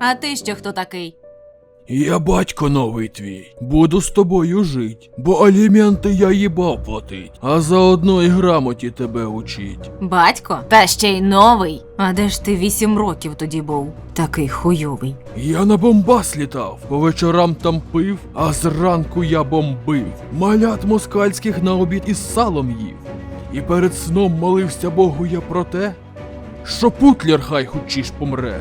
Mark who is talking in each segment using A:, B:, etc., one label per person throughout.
A: А ти що хто такий?
B: Я батько новий твій. Буду з тобою жить, бо аліменти я їбав платить, а заодно і грамоті тебе учить.
A: Батько? Та ще й новий. А де ж ти вісім років тоді був? Такий хуйовий.
B: Я на Бомбас літав, по вечорам там пив, а зранку я бомбив. Малят москальських на обід із салом їв. І перед сном молився Богу я про те, що Путлер хай хучіш помре.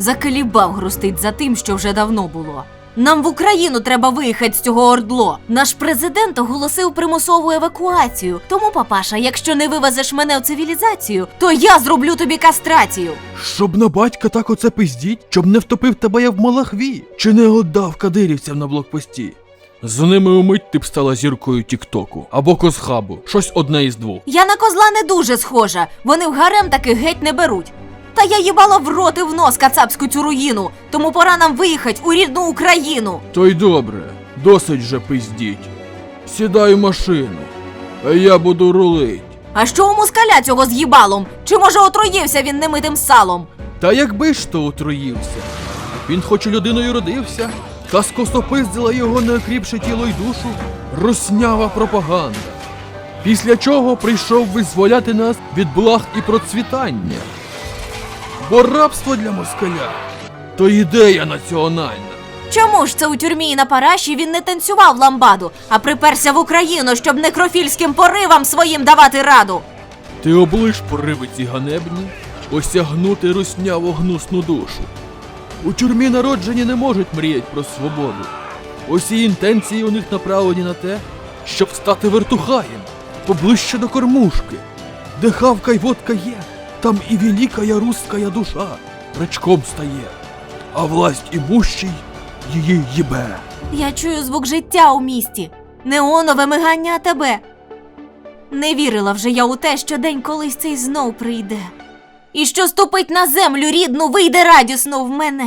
A: Закалібав грустить за тим, що вже давно було. Нам в Україну треба виїхати з цього ордло. Наш президент оголосив примусову евакуацію. Тому, папаша, якщо не вивезеш мене в цивілізацію, то я зроблю тобі кастрацію.
B: Щоб на батька так оце пиздіть, щоб не втопив тебе я в малахві, чи не отдав кадирівцям на блокпості. З ними умить ти б стала зіркою Тіктоку або Козхабу, щось одне із двох.
A: Я на козла не дуже схожа. Вони в гарем таких геть не беруть. Та я їбала в рот і в нос кацапську цю руїну, тому пора нам виїхати у рідну Україну.
B: То й добре, досить же пиздіть. Сідай в машину, а я буду рулить.
A: А що у москаля цього з їбалом? Чи може отруївся він немитим салом?
B: Та якби ж то отруївся. Він хоч і людиною родився, та скосопиздила його неокріпше тіло й душу руснява пропаганда. Після чого прийшов визволяти нас від благ і процвітання. Бо рабство для москаля то ідея національна.
A: Чому ж це у тюрмі і на параші він не танцював ламбаду, а приперся в Україну, щоб некрофільським поривам своїм давати раду?
B: Ти облиш пориви ці ганебні, осягнути русняву гнусну душу. У тюрмі народжені не можуть мріять про свободу. Усі інтенції у них направлені на те, щоб стати вертухаєм, поближче до кормушки. Де хавка й водка є, там і великая русская душа речком стає, а власть імущий її їбе.
A: Я чую звук життя у місті, неонове мигання тебе. Не вірила вже я у те, що день колись цей знов прийде. І що ступить на землю рідну, вийде радісно в мене.